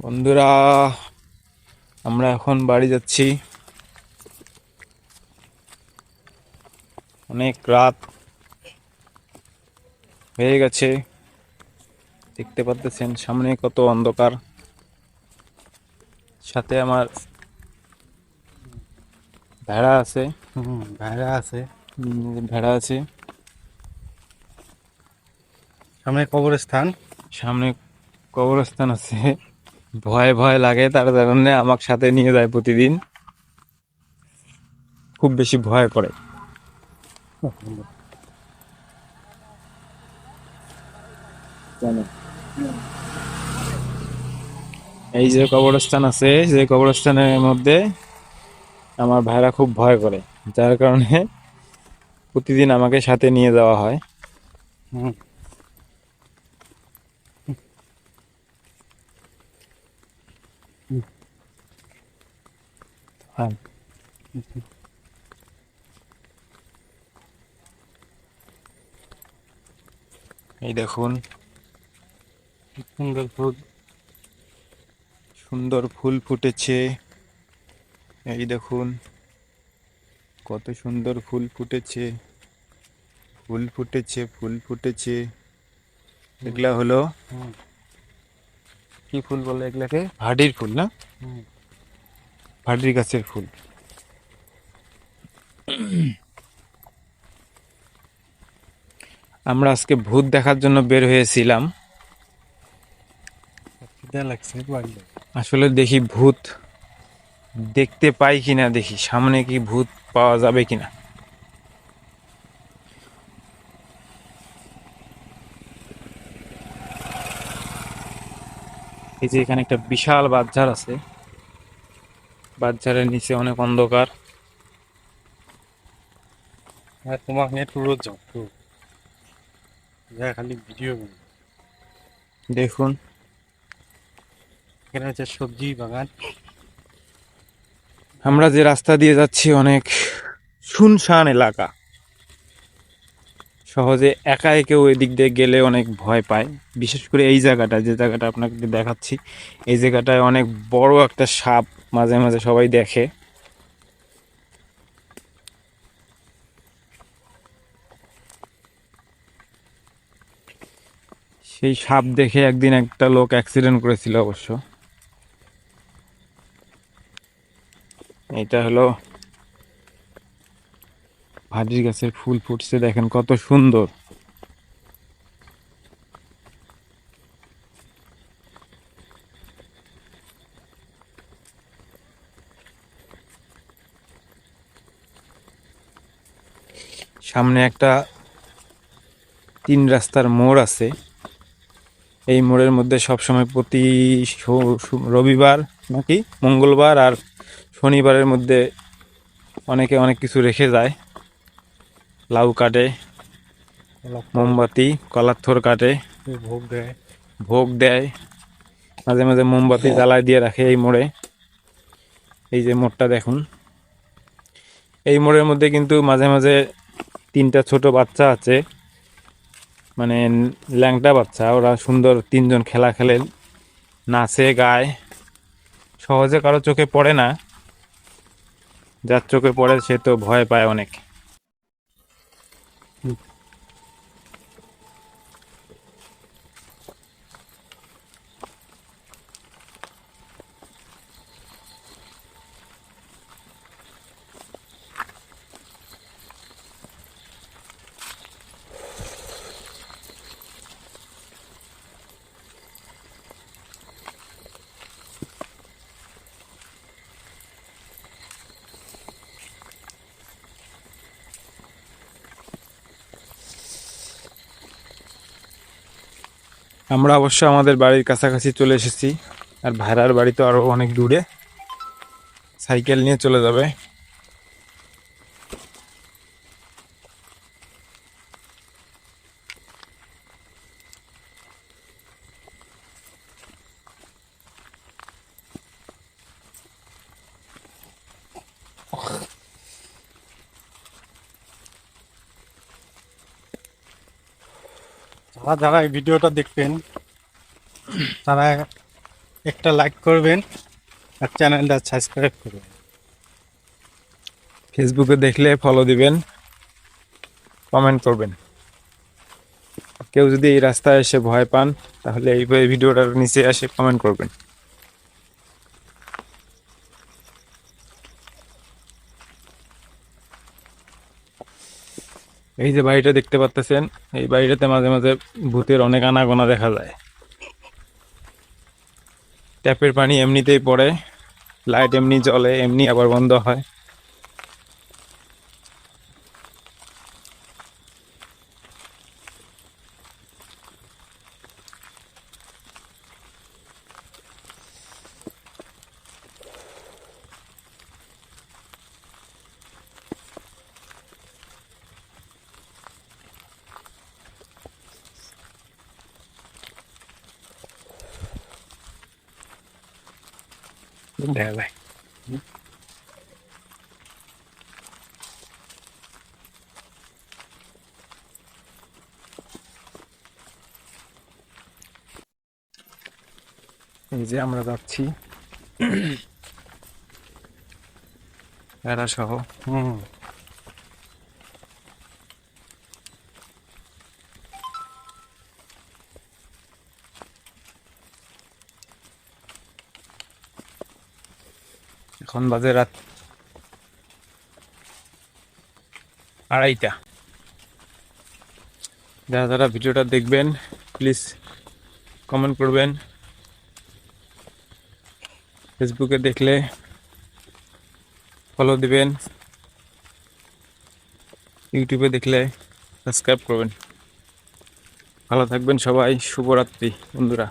বন্ধুরা আমরা এখন বাড়ি যাচ্ছি। অনেক রাত হয়ে গেছে। দেখতে পাচ্ছেন সামনে কত অন্ধকার। সাথে আমার ভেড়া আছে। হুম ভাইরা আছে। ভেড়া আছে। সামনে কবরস্থান। সামনে কবরস্থান আছে। ভয় ভয় লাগে তার কারণে আমাকে সাথে নিয়ে যায় প্রতিদিন। খুব বেশি ভয় করে। এই যে কবরস্থান আছে যে কবরস্থানের মধ্যে আমার ভাইরা খুব ভয় করে। যার কারণে প্রতিদিন আমাকে সাথে নিয়ে যাওয়া হয়। হুম। হ্যাঁ এই দেখুন। সুন্দর ফুল। সুন্দর ফুল ফুটেছে। এই দেখুন কত সুন্দর ফুল ফুটেছে। ফুল ফুটেছে ফুল ফুটেছে। এগুলা হলো কি ফুল বলে এগুলাকে? ভাডির ফুল না? ভাডির গাছের ফুল। আমরা আজকে ভূত দেখার জন্য বের হয়েছিলাম। আসলে দেখি ভূত দেখতে পাই কিনা দেখি সামনে কি ভূত পাওয়া যাবে কিনা। এই যে এখানে একটা বিশাল বাঁধঝাড় আছে। বাঁধঝাড়ের নিচে অনেক অন্ধকার। আর তোমাকে নিয়ে টুরো যাও টুর যা খালি ভিডিও দেখুন। এখানে হচ্ছে সবজি বাগান। আমরা যে রাস্তা দিয়ে যাচ্ছি অনেক শুনশান এলাকা। সহজে একা কেউ এদিক দিয়ে গেলে অনেক ভয় পায়। বিশেষ করে এই জায়গাটা যে জায়গাটা আপনাকে দেখাচ্ছি এই জায়গাটায় অনেক বড় একটা সাপ মাঝে মাঝে সবাই দেখে। সেই সাপ দেখে একদিন একটা লোক অ্যাক্সিডেন্ট করেছিল অবশ্য। এটা হলো ভাজির গাছের ফুল ফুটছে, দেখেন কত সুন্দর। সামনে একটা তিন রাস্তার মোড় আছে। এই মোড়ের মধ্যে সবসময় প্রতি রবিবার নাকি মঙ্গলবার আর শনিবারের মধ্যে অনেকে অনেক কিছু রেখে যায়। লাউ কাটে মোমবাতি কলার থোর কাটে ভোগ দেয়। ভোগ দেয় মাঝে মাঝে মোমবাতি জ্বালায় দিয়ে রাখে এই মোড়ে। এই যে মোড়টা দেখুন। এই মোড়ের মধ্যে কিন্তু মাঝে মাঝে তিনটা ছোট বাচ্চা আছে। মানে ল্যাংটা বাচ্চা, ওরা সুন্দর তিনজন খেলা খেলে, নাচে, গায়। সহজে কারও চোখে পড়ে না। যার চোখে পড়ে সে তো ভয় পায় অনেক। আমরা অবশ্য আমাদের বাড়ির কাছাকাছি চলে এসেছি। আর ভাড়ার বাড়ি তো আরও অনেক দূরে। সাইকেল নিয়ে চলে যাবে। যারা যারা এই ভিডিওটা দেখবেন, তারা একটা লাইক করবেন আর চ্যানেলটা সাবস্ক্রাইব করবেন। ফেসবুকে দেখলে ফলো দিবেন কমেন্ট করবেন। কেউ যদি এই রাস্তায় এসে ভয় পান, তাহলে এই ভিডিওটার নিচে এসে কমেন্ট করবেন। এই যে বাড়িটা দেখতে পাচ্ছেন এই বাড়িটাতে মাঝে মাঝে ভূতের অনেক আনাগোনা দেখা যায়। ট্যাপের পানি এমনিতেই পড়ে, লাইট এমনি জ্বলে, এমনি আবার বন্ধ হয়। দেখা যায় এই যে আমরা যাচ্ছি এরা সহ হুম এখন বাজে রাত আড়াইটা। যারা যারা ভিডিওটা দেখবেন প্লিজ কমেন্ট করবেন। ফেসবুকে দেখলে ফলো দিবেন। ইউটিউবে দেখলে সাবস্ক্রাইব করবেন। ভালো থাকবেন সবাই, শুভরাত্রি বন্ধুরা।